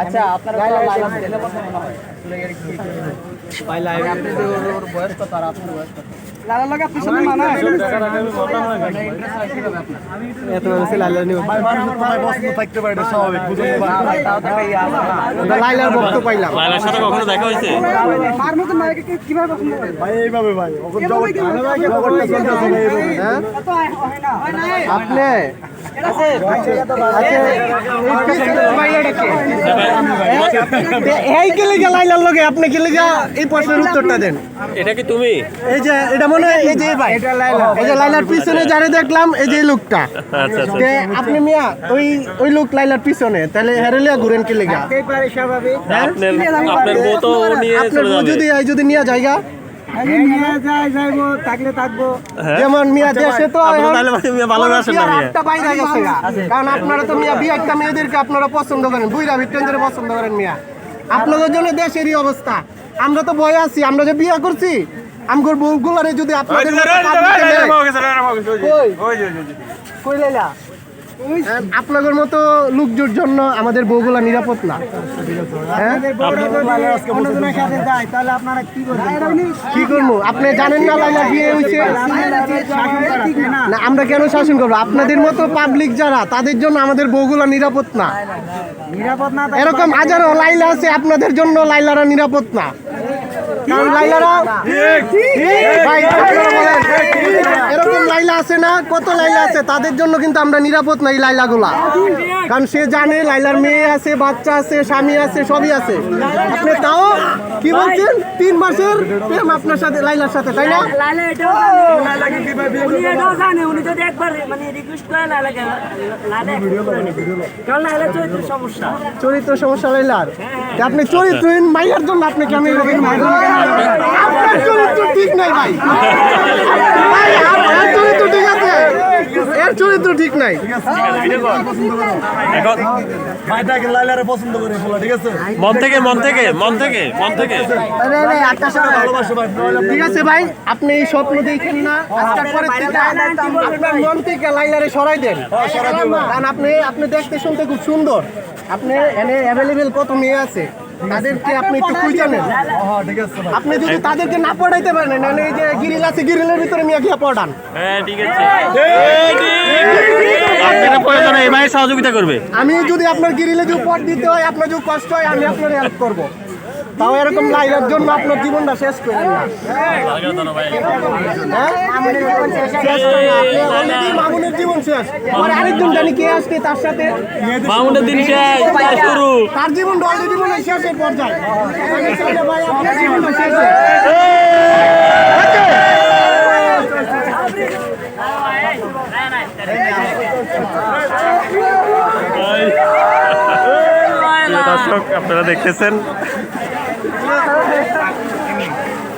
আচ্ছা আপনারা ভাই বয়স কত আর আপনার বয়স কত? লালা লাগা পিছনে মানা এত বলছে লালা নিও লাইলার বক্ত পাইলাম। লাইলার সাথে কখনো দেখা হয়েছে? হ্যাঁ? আপনি এই কে লিগা লাইলার লগে? আপনি কে লিগা এই প্রশ্নের উত্তরটা দেন? এটা কি তুমি? এই যে এটা মনে হয় এই যে ভাই। এই যে লাইলার পিছনে যারে দেখলাম এই যে লোকটা। আচ্ছা আচ্ছা আপনি মিয়া ওই ওই লোক লাইলার পিছনে। তাহলে হেরেলিয়া ঘুরেন কে লিগা আপনার আপনার বউ নিয়ে চলে যাবে। যদি যদি নিয়ে জায়গা? যেমন মিয়া দেশে তো। কারণ আপনারা তো মিয়া মেয়েদেরকে আপনারা পছন্দ করেন বুইরা পছন্দ করেন মিয়া আপনাদের জন্য দেশেরই অবস্থা আমরা তো বয়ে আছি আমরা যে বিয়ে করছি আমগর বউগুলারে যদি আপনাদের কই লাইলা? হ্যাঁ, আপনাদের মতো লোকজোর জন্য আমাদের বউগুলা নিরাপদ না। হ্যাঁ? কি করব? আপনি জানেন না লাইলা বিয়ে হয়েছে না আমরা কেন শাসন করব? আপনাদের মতো পাবলিক যারা তাদের জন্য আমাদের বউগুলা নিরাপদ না। এরকম হাজারো লাইলা আছে আপনাদের জন্য লাইলারা নিরাপদ না। কারণ লাইলারা ভাই, লাইলা আছে না? কত লাইলা আছে? তাদের জন্য কিন্তু আমরা নিরাপদ না এই লাইলাগুলা। কারণ সে জানে লাইলার মেয়ে আছে বাচ্চা আছে স্বামী আছে সবই আছে। আপনি তাও কি বলছেন? তিন মাসের প্রেম আপনার সাথে লাইলার সাথে তাই না? মানে চরিত্র সমস্যা। লাইলার? তা আপনি চরিত্রহীন মাইয়ার জন্য আপনি কেন আপনার চরিত্র ঠিক নাই ভাই, আপনার চরিত্র ঠিক আছে এর চরিত্র ঠিক নাই। মন থেকে মন থেকে মন থেকে মন থেকে। ঠিক আছে ভাই আপনি এই স্বপ্ন দেখেন না আজকের পরে আপনার মন থেকে লাইলারে সরাই দেন। কারণ আপনি আপনি দেখতে শুনতে খুব সুন্দর। আপনি এনে অ্যাভেলেবেল কত মেয়ে আছে। তাদেরকে আপনি একটু খুঁজে নেন। আপনি যদি তাদেরকে না পড়াইতে পারেন নাহলে এই যে গিরিল আছে গিরিলের ভিতরে মিয়া গিয়া পড়ান। হ্যাঁ ঠিক আছে। আপনারা প্রয়োজনে এই ভাই সহযোগিতা করবে। আমি যদি আপনার গিরিলে যদি পট দিতে হয় আপনার যদি কষ্ট হয় আমি আপনার হেল্প করব। তাও এরকম লাইলার জন্য আপনার জীবনটা শেষ করেন না। হ্যাঁ? শেষ করেন শেষ। আরেকজন জানি কে আসবে তার সাথে। মামুনের দিন শেষ শুরু। তার জীবন অলরেডি শেষের পর্যায়ে। ভাই আপনার জীবনটা শেষে দর্শক আপনারা দেখতেছেন